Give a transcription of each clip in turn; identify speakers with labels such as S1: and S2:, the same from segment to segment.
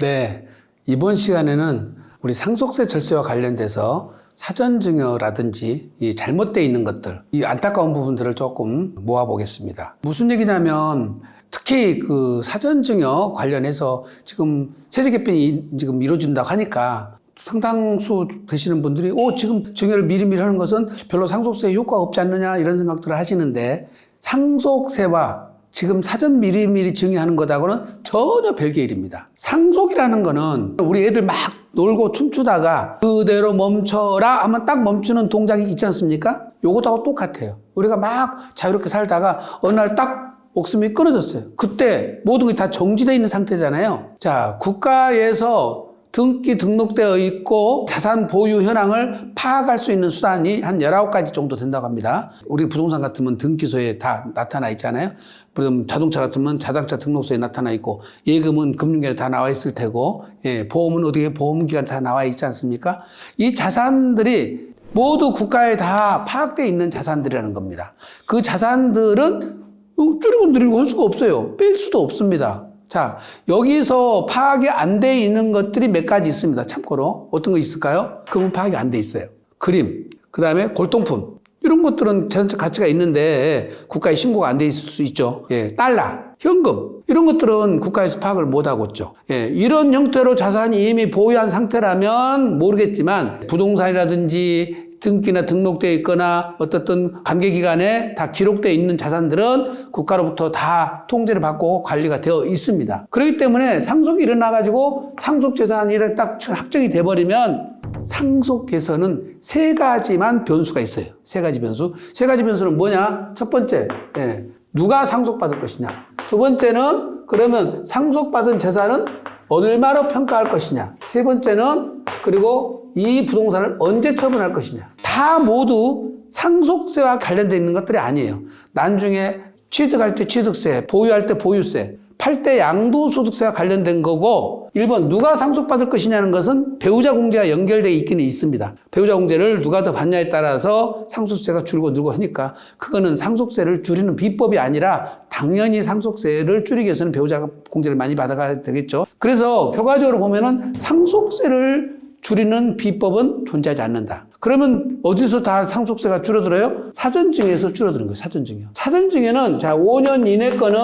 S1: 네, 이번 시간에는 우리 상속세 절세와 관련돼서 사전 증여라든지 이 잘못되어 있는 것들, 이 안타까운 부분들을 조금 모아보겠습니다. 무슨 얘기냐면 특히 그 사전 증여 관련해서 지금 세제 개편이 지금 이루어진다고 하니까 상당수 되시는 분들이 오 지금 증여를 미리미리 하는 것은 별로 상속세 효과가 없지 않느냐 이런 생각들을 하시는데 상속세와 지금 사전 미리미리 증여하는 것하고는 전혀 별개 일입니다. 상속이라는 거는 우리 애들 막 놀고 춤추다가 그대로 멈춰라 하면 딱 멈추는 동작이 있지 않습니까? 요것하고 똑같아요. 우리가 막 자유롭게 살다가 어느 날 딱 목숨이 끊어졌어요. 그때 모든 게 다 정지되어 있는 상태잖아요. 자, 국가에서 등기 등록되어 있고 자산 보유 현황을 파악할 수 있는 수단이 한 19가지 정도 된다고 합니다. 우리 부동산 같으면 등기소에 다 나타나 있잖아요. 그럼 자동차 같으면 자동차 등록소에 나타나 있고 예금은 금융계에 다 나와 있을 테고 예, 보험은 어디에 보험기관에 다 나와 있지 않습니까? 이 자산들이 모두 국가에 다 파악되어 있는 자산들이라는 겁니다. 그 자산들은 줄이고 늘리고 할 수가 없어요. 뺄 수도 없습니다. 자, 여기서 파악이 안 돼 있는 것들이 몇 가지 있습니다. 참고로. 어떤 거 있을까요? 그건 파악이 안 돼 있어요. 그림, 그 다음에 골동품. 이런 것들은 자산적 가치가 있는데 국가에 신고가 안 돼 있을 수 있죠. 예, 달러, 현금. 이런 것들은 국가에서 파악을 못 하고 있죠. 예, 이런 형태로 자산이 이미 보유한 상태라면 모르겠지만 부동산이라든지 등기나 등록되어 있거나 어떻든 관계기관에 다 기록되어 있는 자산들은 국가로부터 다 통제를 받고 관리가 되어 있습니다. 그렇기 때문에 상속이 일어나가지고 상속재산이 딱 확정이 돼버리면 상속에서는 세 가지만 변수가 있어요. 세 가지 변수. 세 가지 변수는 뭐냐? 첫 번째, 예, 누가 상속받을 것이냐. 두 번째는 그러면 상속받은 재산은 얼마로 평가할 것이냐. 세 번째는 그리고 이 부동산을 언제 처분할 것이냐. 다 모두 상속세와 관련되어 있는 것들이 아니에요. 나중에 취득할 때 취득세, 보유할 때 보유세, 팔 때 양도소득세와 관련된 거고 1번 누가 상속받을 것이냐는 것은 배우자 공제가 연결되어 있기는 있습니다. 배우자 공제를 누가 더 받냐에 따라서 상속세가 줄고 늘고 하니까 그거는 상속세를 줄이는 비법이 아니라 당연히 상속세를 줄이기 위해서는 배우자 공제를 많이 받아가야 되겠죠. 그래서 결과적으로 보면은 상속세를 줄이는 비법은 존재하지 않는다. 그러면 어디서 다 상속세가 줄어들어요? 사전증여에서 줄어드는 거예요. 사전증여. 사전증여는 자 5년 이내 거는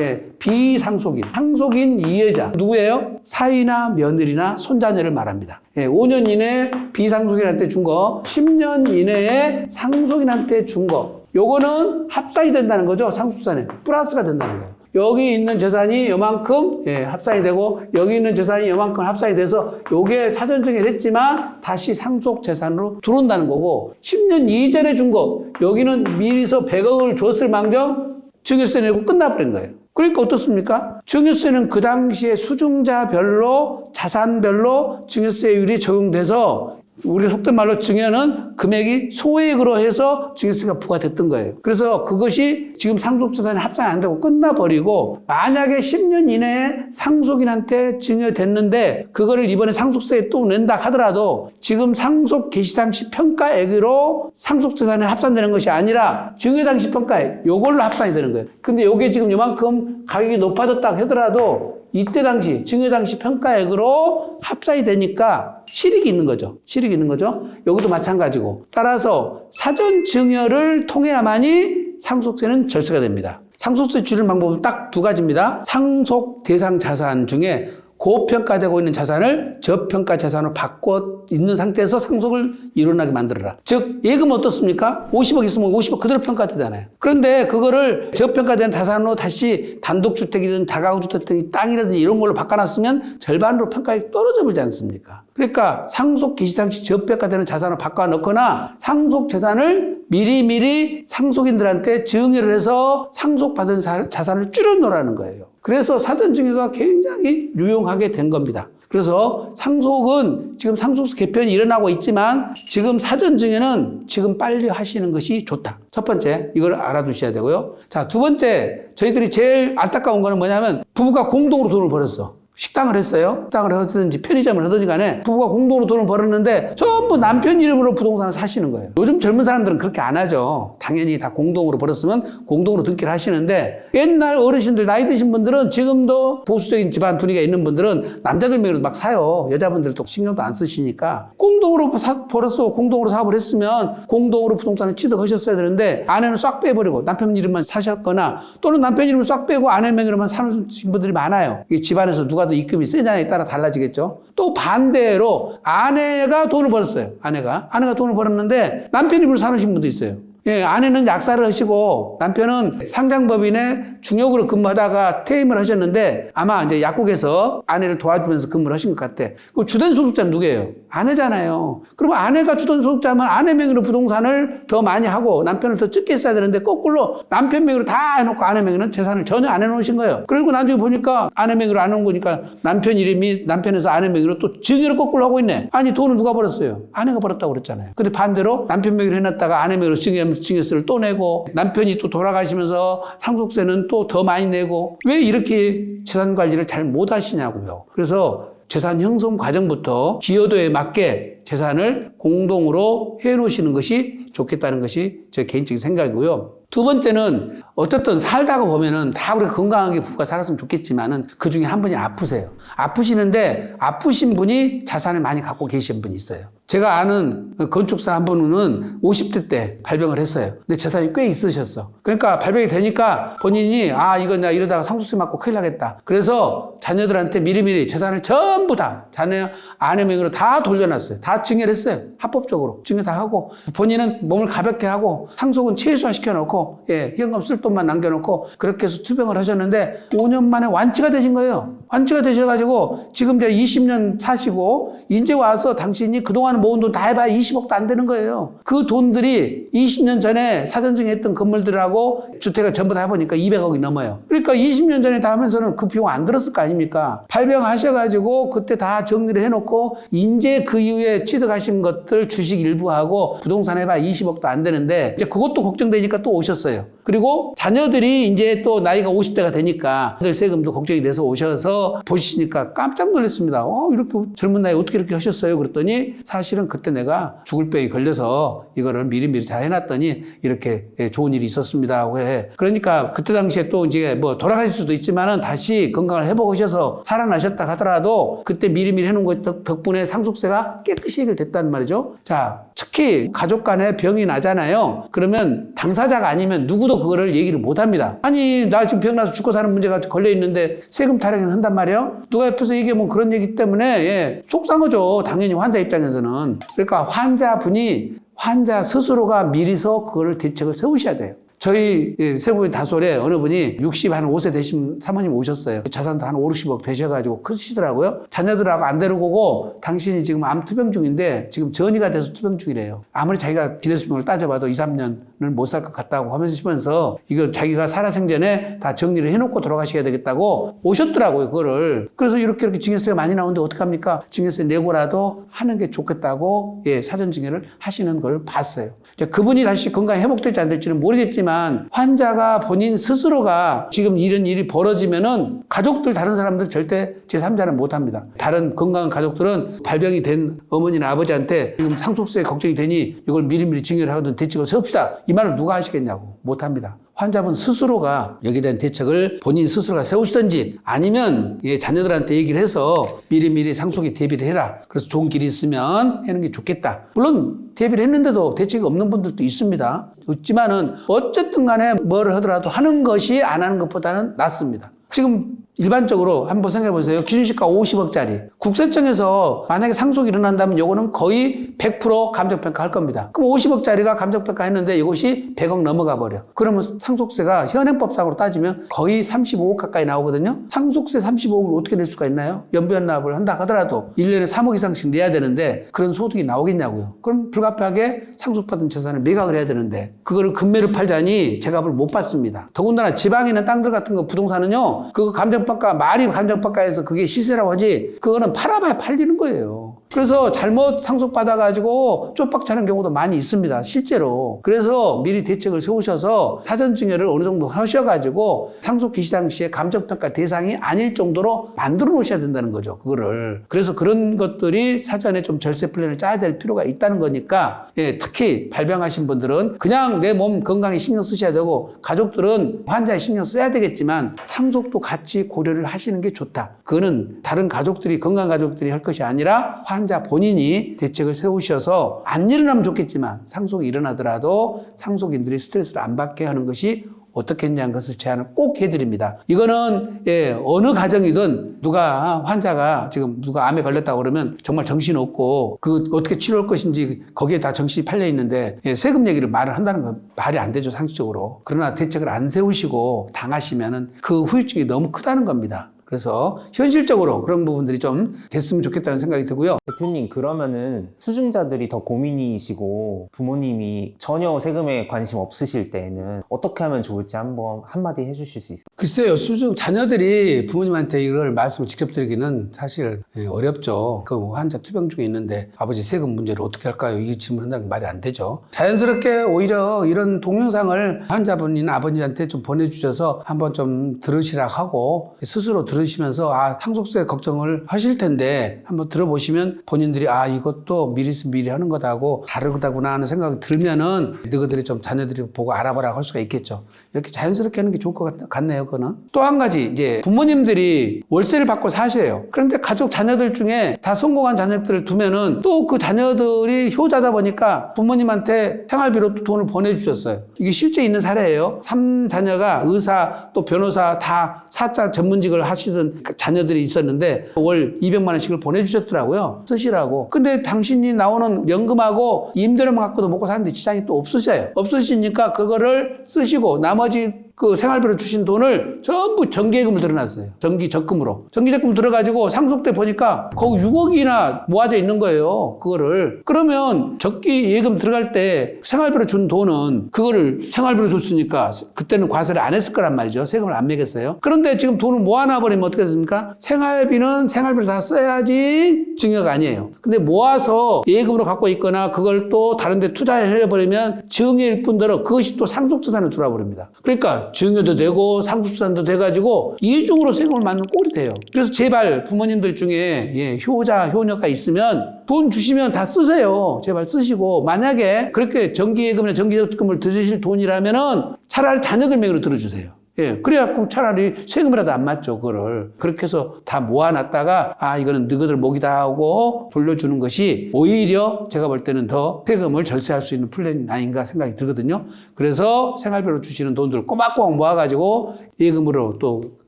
S1: 예, 비상속인, 상속인 이해자 누구예요? 사위나 며느리나 손자녀를 말합니다. 예, 5년 이내 비상속인한테 준 거, 10년 이내에 상속인한테 준 거. 요거는 합산이 된다는 거죠. 상속세는 플러스가 된다는 거예요. 여기 있는 재산이 요만큼 예, 합산이 되고 여기 있는 재산이 요만큼 합산이 돼서 요게 사전 증여를 했지만 다시 상속 재산으로 들어온다는 거고 10년 이전에 준 거 여기는 미리서 100억을 줬을 망정 증여세 내고 끝나버린 거예요. 그러니까 어떻습니까? 증여세는 그 당시에 수중자별로 자산별로 증여세율이 적용돼서 우리 속된 말로 증여는 금액이 소액으로 해서 증여세가 부과됐던 거예요. 그래서 그것이 지금 상속재산에 합산이 안 되고 끝나버리고 만약에 10년 이내에 상속인한테 증여됐는데 그거를 이번에 상속세에 또 낸다 하더라도 지금 상속 개시 당시 평가액으로 상속재산에 합산되는 것이 아니라 증여 당시 평가액 요걸로 합산이 되는 거예요. 근데 요게 지금 요만큼 가격이 높아졌다 하더라도 이때 당시 증여 당시 평가액으로 합산이 되니까 실익이 있는 거죠. 실익이 있는 거죠. 여기도 마찬가지고 따라서 사전 증여를 통해야만이 상속세는 절세가 됩니다. 상속세 줄이는 방법은 딱 두 가지입니다. 상속 대상 자산 중에 고평가되고 있는 자산을 저평가 자산으로 바꿔 있는 상태에서 상속을 일어나게 만들어라. 즉, 예금 어떻습니까? 50억 있으면 50억 그대로 평가되잖아요. 그런데 그거를 저평가된 자산으로 다시 단독주택이든 다가구주택이든 땅이라든지 이런 걸로 바꿔놨으면 절반으로 평가액이 떨어져 버리지 않습니까? 그러니까 상속 기시 당시 저평가 되는 자산을 바꿔 넣거나 상속 재산을 미리미리 상속인들한테 증여를 해서 상속받은 사- 자산을 줄여 놓으라는 거예요. 그래서 사전 증여가 굉장히 유용하게 된 겁니다. 그래서 상속은 지금 상속세 개편이 일어나고 있지만 지금 사전 증여는 지금 빨리 하시는 것이 좋다. 첫 번째, 이걸 알아두셔야 되고요. 자, 두 번째, 저희들이 제일 안타까운 거는 뭐냐면 부부가 공동으로 돈을 벌었어. 식당을 했어요. 식당을 하든지 편의점을 하든지 간에 부부가 공동으로 돈을 벌었는데 전부 남편 이름으로 부동산을 사시는 거예요. 요즘 젊은 사람들은 그렇게 안 하죠. 당연히 다 공동으로 벌었으면 공동으로 등기를 하시는데 옛날 어르신들 나이 드신 분들은 지금도 보수적인 집안 분위기가 있는 분들은 남자들 명의로 막 사요. 여자분들도 신경도 안 쓰시니까 공동으로 사, 벌었어. 공동으로 사업을 했으면 공동으로 부동산을 취득하셨어야 되는데 아내는 싹 빼버리고 남편 이름만 사셨거나 또는 남편 이름을 싹 빼고 아내 명의로만 사는 분들이 많아요. 이게 집안에서 누가 더 입금이 세냐에 따라 달라지겠죠. 또 반대로 아내가 돈을 벌었어요. 아내가. 아내가 돈을 벌었는데 남편 이름으로 사는 분도 있어요. 예, 아내는 약사를 하시고 남편은 상장법인의 중역으로 근무하다가 퇴임을 하셨는데 아마 이제 약국에서 아내를 도와주면서 근무를 하신 것 같아. 그 주된 소득자는 누구예요? 아내잖아요. 그럼 아내가 주된 소득자면 아내 명의로 부동산을 더 많이 하고 남편을 더 적게 써야 되는데 거꾸로 남편 명의로 다 해놓고 아내 명의는 재산을 전혀 안 해놓으신 거예요. 그리고 나중에 보니까 아내 명의로 안 해놓은 거니까 남편 이름이 남편에서 아내 명의로 또 증여를 거꾸로 하고 있네. 아니 돈을 누가 벌었어요? 아내가 벌었다고 그랬잖아요. 근데 반대로 남편 명의로 해놨다가 아내 명의로 증여 증여세를 또 내고 남편이 또 돌아가시면서 상속세는 또 더 많이 내고 왜 이렇게 재산 관리를 잘 못 하시냐고요. 그래서 재산 형성 과정부터 기여도에 맞게 재산을 공동으로 해 놓으시는 것이 좋겠다는 것이 제 개인적인 생각이고요. 두 번째는 어쨌든 살다가 보면은 다 우리가 건강하게 부부가 살았으면 좋겠지만은 그 중에 한 분이 아프세요. 아프시는데 아프신 분이 자산을 많이 갖고 계신 분이 있어요. 제가 아는 건축사 한 분은 50대 때 발병을 했어요. 근데 재산이 꽤 있으셨어. 그러니까 발병이 되니까 본인이 아, 이거 나 이러다가 상속세 맞고 큰일 나겠다. 그래서 자녀들한테 미리미리 재산을 전부 다 자녀 아내 명의로 다 돌려놨어요. 다 증여를 했어요. 합법적으로. 증여 다 하고 본인은 몸을 가볍게 하고 상속은 최소화 시켜놓고 예, 현금 쓸 돈만 남겨놓고 그렇게 해서 투병을 하셨는데 5년 만에 완치가 되신 거예요. 완치가 되셔가지고 지금 이제 20년 사시고 이제 와서 당신이 그동안 모은 돈 다 해봐야 20억도 안 되는 거예요. 그 돈들이 20년 전에 사전증에 했던 건물들하고 주택을 전부 다 해보니까 200억이 넘어요. 그러니까 20년 전에 다 하면서는 그 비용 안 들었을 거 아닙니까? 발병하셔가지고 그때 다 정리를 해놓고 이제 그 이후에 취득하신 것들 주식 일부하고 부동산 해봐야 20억도 안 되는데 이제 그것도 걱정되니까 또 오셨어요. 그리고 자녀들이 이제 또 나이가 50대가 되니까 들 세금도 걱정이 돼서 오셔서 보시니까 깜짝 놀랐습니다. 어, 이렇게 젊은 나이에 어떻게 이렇게 하셨어요? 그랬더니 사실 은 그때 내가 죽을 병이 걸려서 이거를 미리미리 다 해놨더니 이렇게 예, 좋은 일이 있었습니다. 하고 해. 그러니까 그때 당시에 또 이제 뭐 돌아가실 수도 있지만은 다시 건강을 회복하셔서 살아나셨다 하더라도 그때 미리미리 해놓은 것 덕- 덕분에 상속세가 깨끗이 해결됐단 말이죠. 자, 특히 가족 간에 병이 나잖아요. 그러면 당사자가 아니면 누구도 그거를 얘기를 못 합니다. 아니, 나 지금 병 나서 죽고 사는 문제가 걸려 있는데 세금 타령을 한단 말이에요. 누가 옆에서 얘기하면 그런 얘기 때문에 예, 속상하죠. 당연히 환자 입장에서는. 그러니까 환자분이 환자 스스로가 미리서 그거를 대책을 세우셔야 돼요. 저희 예, 세부의 다솔에 어느 분이 60, 한 5세 되신 사모님 오셨어요. 자산도 한 5, 60억 되셔가지고 크시더라고요. 자녀들하고 안 데리고 당신이 지금 암 투병 중인데 지금 전이가 돼서 투병 중이래요. 아무리 자기가 기대수명을 따져봐도 2, 3년을 못 살 것 같다고 하면서 이걸 자기가 살아생전에 다 정리를 해놓고 돌아가셔야 되겠다고 오셨더라고요. 그거를. 그래서 이렇게 이렇게 증여세가 많이 나오는데 어떡합니까? 증여세 내고라도 하는 게 좋겠다고 예, 사전 증여를 하시는 걸 봤어요. 그분이 다시 건강이 회복될지 안 될지는 모르겠지만 환자가 본인 스스로가 지금 이런 일이 벌어지면은 가족들 다른 사람들 절대 제3자는 못 합니다. 다른 건강한 가족들은 발병이 된 어머니나 아버지한테 지금 상속세 걱정이 되니 이걸 미리미리 증여를 하거든 대책을 세웁시다. 이 말을 누가 하시겠냐고 못 합니다. 환자분 스스로가 여기에 대한 대책을 본인 스스로가 세우시든지 아니면 예, 자녀들한테 얘기를 해서 미리미리 상속에 대비를 해라. 그래서 좋은 길이 있으면 하는 게 좋겠다. 물론 대비를 했는데도 대책이 없는 분들도 있습니다. 있지만은 어쨌든 간에 뭘 하더라도 하는 것이 안 하는 것보다는 낫습니다. 지금 일반적으로 한번 생각해 보세요. 기준시가 50억짜리. 국세청에서 만약에 상속이 일어난다면 요거는 거의 100% 감정평가 할 겁니다. 그럼 50억짜리가 감정평가 했는데 이것이 100억 넘어가 버려. 그러면 상속세가 현행법상으로 따지면 거의 35억 가까이 나오거든요. 상속세 35억을 어떻게 낼 수가 있나요? 연변납을 한다 하더라도 1년에 3억 이상씩 내야 되는데 그런 소득이 나오겠냐고요. 그럼 불가피하게 상속받은 재산을 매각을 해야 되는데 그거를 금매로 팔자니 제값을 못 받습니다. 더군다나 지방에 있는 땅들 같은 거 부동산은요. 그거 감정 감정평가, 말이 감정평가해서 그게 시세라고 하지, 그거는 팔아봐야 팔리는 거예요. 그래서 잘못 상속받아가지고 쪽박차는 경우도 많이 있습니다. 실제로. 그래서 미리 대책을 세우셔서 사전증여를 어느 정도 하셔가지고 상속 개시 당시에 감정평가 대상이 아닐 정도로 만들어 놓으셔야 된다는 거죠. 그거를. 그래서 그런 것들이 사전에 좀 절세 플랜을 짜야 될 필요가 있다는 거니까, 예, 특히 발병하신 분들은 그냥 내 몸 건강에 신경 쓰셔야 되고, 가족들은 환자에 신경 써야 되겠지만, 상속도 같이 고려를 하시는 게 좋다. 그거는 다른 가족들이, 건강 가족들이 할 것이 아니라 환자 본인이 대책을 세우셔서 안 일어나면 좋겠지만, 상속이 일어나더라도 상속인들이 스트레스를 안 받게 하는 것이 어떻겠냐는 것을 제안을 꼭 해드립니다. 이거는 예, 어느 가정이든 누가 환자가 지금 누가 암에 걸렸다고 그러면 정말 정신 없고 그 어떻게 치료할 것인지 거기에 다 정신이 팔려 있는데 예, 세금 얘기를 말을 한다는 건 말이 안 되죠 상식적으로. 그러나 대책을 안 세우시고 당하시면은 그 후유증이 너무 크다는 겁니다. 그래서 현실적으로 그런 부분들이 좀 됐으면 좋겠다는 생각이 들고요.
S2: 대표님 그러면은 수증자들이 더 고민이시고 부모님이 전혀 세금에 관심 없으실 때는 어떻게 하면 좋을지 한번 한마디 해주실 수 있어요?
S1: 글쎄요, 수중 자녀들이 부모님한테 이걸 말씀을 직접 드리기는 사실 예, 어렵죠. 그 환자 투병 중에 있는데 아버지 세금 문제를 어떻게 할까요? 이 질문한다는 게 말이 안 되죠. 자연스럽게 오히려 이런 동영상을 환자분이나 아버지한테 좀 보내주셔서 한번 좀 들으시라 하고 스스로 들으 시면서 아 상속세 걱정을 하실 텐데 한번 들어보시면 본인들이 아 이것도 미리 쓰 미리 하는 거다고 다르다구나 하는 생각이 들면은 너희들이 좀 자녀들이 보고 알아보라 할 수가 있겠죠. 이렇게 자연스럽게 하는 게 좋을 것 같- 같네요. 그거는 또 한 가지 이제 부모님들이 월세를 받고 사셔요. 그런데 가족 자녀들 중에 다 성공한 자녀들을 두면은 또 그 자녀들이 효자다 보니까 부모님한테 생활비로 또 돈을 보내주셨어요. 이게 실제 있는 사례예요. 삼 자녀가 의사 또 변호사 다 사자 전문직을 하시 던그 자녀들이 있었는데 월 200만 원씩을 보내주셨더라고요. 쓰시라고. 근데 당신이 나오는 연금하고 임대료만 갖고도 먹고 사는데 지장이 또 없으셔요. 없으시니까 그거를 쓰시고 나머지 그 생활비로 주신 돈을 전부 정기예금을 들어놨어요. 정기 적금으로. 정기 적금 들어가지고 상속돼 보니까 거기 6억이나 모아져 있는 거예요. 그거를. 그러면 적기 예금 들어갈 때 생활비로 준 돈은 그거를 생활비로 줬으니까 그때는 과세를 안 했을 거란 말이죠. 세금을 안 매겼어요. 그런데 지금 돈을 모아놔 버리면 어떻게 됐습니까? 생활비는 생활비로 다 써야지 증여가 아니에요. 근데 모아서 예금으로 갖고 있거나 그걸 또 다른 데 투자해 버리면 증여일 뿐더러 그것이 또 상속자산을 들어와 버립니다. 그러니까 증여도 되고 상속자산도 돼가지고 이중으로 세금을 맞는 꼴이 돼요. 그래서 제발 부모님들 중에 예, 효자, 효녀가 있으면 돈 주시면 다 쓰세요. 제발 쓰시고 만약에 그렇게 정기예금이나 정기적금을 들으실 돈이라면은 차라리 자녀들 명의로 들어주세요. 예, 그래갖고 차라리 세금이라도 안 맞죠, 그거를. 그렇게 해서 다 모아놨다가, 아, 이거는 너희들 목이다 하고 돌려주는 것이 오히려 제가 볼 때는 더 세금을 절세할 수 있는 플랜이 아닌가 생각이 들거든요. 그래서 생활비로 주시는 돈들 꼬박꼬박 모아가지고 예금으로 또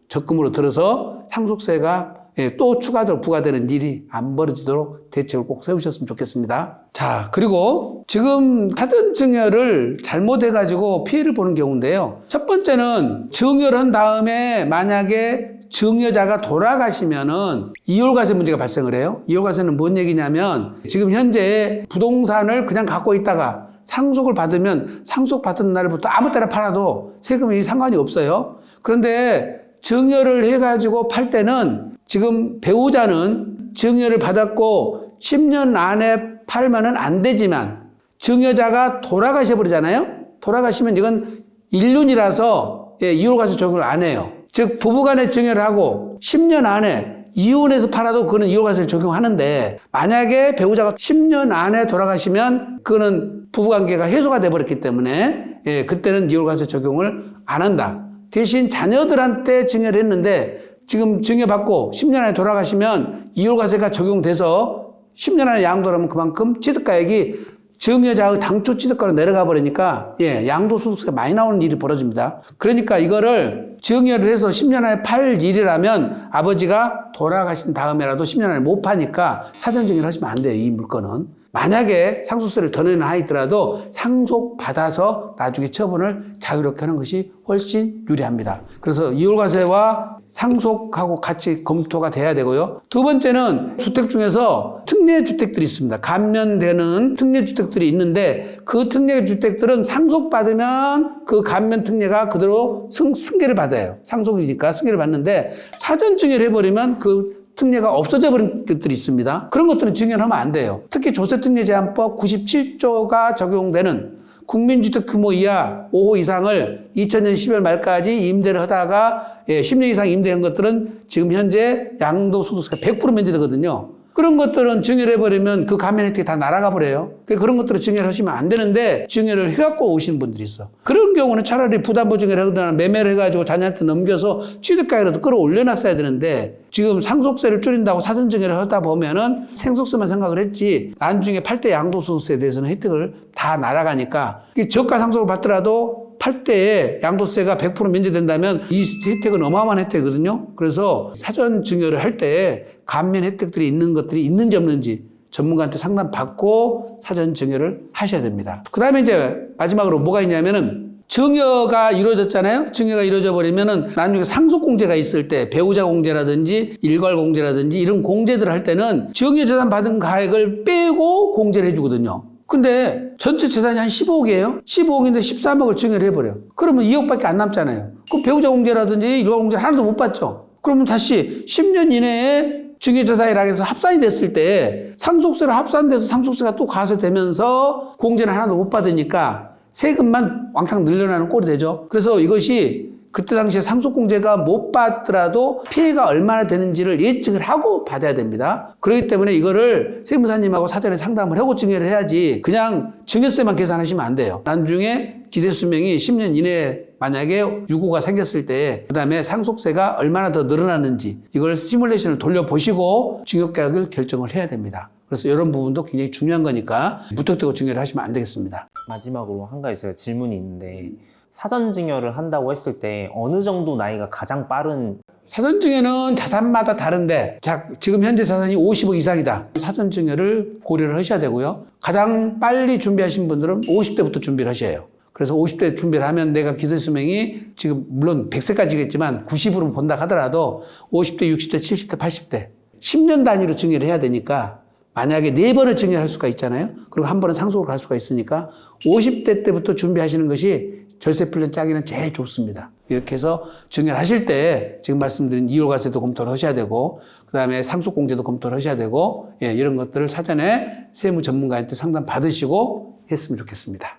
S1: 적금으로 들어서 상속세가 예, 또 추가적으로 부과되는 일이 안 벌어지도록 대책을 꼭 세우셨으면 좋겠습니다. 자, 그리고 지금 사전 증여를 잘못해가지고 피해를 보는 경우인데요. 첫 번째는 증여를 한 다음에 만약에 증여자가 돌아가시면은 이홀과세 문제가 발생을 해요. 이홀과세는 뭔 얘기냐면 지금 현재 부동산을 그냥 갖고 있다가 상속을 받으면 상속 받은 날부터 아무 때나 팔아도 세금이 상관이 없어요. 그런데 증여를 해가지고 팔 때는 지금 배우자는 증여를 받았고 10년 안에 팔면은 안 되지만 증여자가 돌아가셔 버리잖아요. 돌아가시면 이건 일륜이라서 예, 이홀과세 적용을 안 해요. 즉 부부간에 증여를 하고 10년 안에 이혼해서 팔아도 그거는 이혼과세를 적용하는데 만약에 배우자가 10년 안에 돌아가시면 그거는 부부관계가 해소가 돼 버렸기 때문에 예, 그때는 이혼과세 적용을 안 한다. 대신 자녀들한테 증여를 했는데 지금 증여받고 10년 안에 돌아가시면 이혼과세가 적용돼서 10년 안에 양도하면 그만큼 취득가액이 증여자의 당초 취득가로 내려가 버리니까 예, 양도소득세가 많이 나오는 일이 벌어집니다. 그러니까 이거를 증여를 해서 10년 안에 팔 일이라면 아버지가 돌아가신 다음에라도 10년 안에 못 파니까 사전 증여를 하시면 안 돼요. 이 물건은. 만약에 상속세를 더 내는 하이더라도 상속받아서 나중에 처분을 자유롭게 하는 것이 훨씬 유리합니다. 그래서 이홀과세와 상속하고 같이 검토가 돼야 되고요. 두 번째는 주택 중에서 특례 주택들이 있습니다. 감면되는 특례 주택들이 있는데 그 특례 주택들은 상속받으면 그 감면 특례가 그대로 승, 승계를 받아요. 상속이니까 승계를 받는데 사전 증여를 해버리면 그 특례가 없어져 버린 것들이 있습니다. 그런 것들은 증여를 하면 안 돼요. 특히 조세특례 제한법 97조가 적용되는 국민주택 규모 이하 5호 이상을 2000년 12월 말까지 임대를 하다가 예, 10년 이상 임대한 것들은 지금 현재 양도소득세가 100% 면제되거든요. 그런 것들은 증여를 해버리면 그 감면 혜택이 다 날아가 버려요. 그러니까 그런 것들을 증여를 하시면 안 되는데 증여를 해갖고 오시는 분들이 있어. 그런 경우는 차라리 부담보 증여를 하거나 매매를 해가지고 자녀한테 넘겨서 취득가액이라도 끌어올려놨어야 되는데 지금 상속세를 줄인다고 사전 증여를 하다 보면은 생속세만 생각을 했지 나중에 팔때 양도소득세에 대해서는 혜택을 다 날아가니까 저가 상속을 받더라도 팔 때에 양도세가 100% 면제된다면 이 혜택은 어마어마한 혜택이거든요. 그래서 사전 증여를 할 때 감면 혜택들이 있는 것들이 있는지 없는지 전문가한테 상담 받고 사전 증여를 하셔야 됩니다. 그 다음에 이제 마지막으로 뭐가 있냐면은 증여가 이루어졌잖아요. 증여가 이루어져 버리면은 나중에 상속 공제가 있을 때 배우자 공제라든지 일괄 공제라든지 이런 공제들을 할 때는 증여 재산 받은 가액을 빼고 공제를 해주거든요. 근데 전체 재산이 한 15억이에요. 15억인데 13억을 증여를 해버려. 그러면 2억밖에 안 남잖아요. 그럼 배우자 공제라든지 일괄 공제를 하나도 못 받죠. 그러면 다시 10년 이내에 증여재산이라고 해서 합산이 됐을 때 상속세를 합산돼서 상속세가 또 가세되면서 공제를 하나도 못 받으니까 세금만 왕창 늘려나는 꼴이 되죠. 그래서 이것이 그때 당시에 상속공제가 못 받더라도 피해가 얼마나 되는지를 예측을 하고 받아야 됩니다. 그렇기 때문에 이거를 세무사님하고 사전에 상담을 하고 증여를 해야지 그냥 증여세만 계산하시면 안 돼요. 나중에 기대수명이 10년 이내에 만약에 유고가 생겼을 때 그다음에 상속세가 얼마나 더 늘어나는지 이걸 시뮬레이션을 돌려보시고 증여가액을 결정을 해야 됩니다. 그래서 이런 부분도 굉장히 중요한 거니까 무턱대고 증여를 하시면 안 되겠습니다.
S2: 마지막으로 한 가지 제가 질문이 있는데 사전 증여를 한다고 했을 때 어느 정도 나이가 가장 빠른
S1: 사전증여는 자산마다 다른데 자, 지금 현재 자산이 50억 이상이다. 사전증여를 고려를 하셔야 되고요. 가장 빨리 준비하신 분들은 50대부터 준비를 하셔야 요 그래서 50대 준비를 하면 내가 기대수명이 지금 물론 100세까지겠지만 90으로 본다 하더라도 50대, 60대, 70대, 80대 10년 단위로 증여를 해야 되니까 만약에 네 번을 증여할 수가 있잖아요. 그리고 한 번은 상속으로 갈 수가 있으니까 50대 때부터 준비하시는 것이 절세 풀련 짜기는 제일 좋습니다. 이렇게 해서 증여를 하실 때 지금 말씀드린 이월과세도 검토를 하셔야 되고 그다음에 상속공제도 검토를 하셔야 되고 예, 이런 것들을 사전에 세무 전문가한테 상담 받으시고 했으면 좋겠습니다.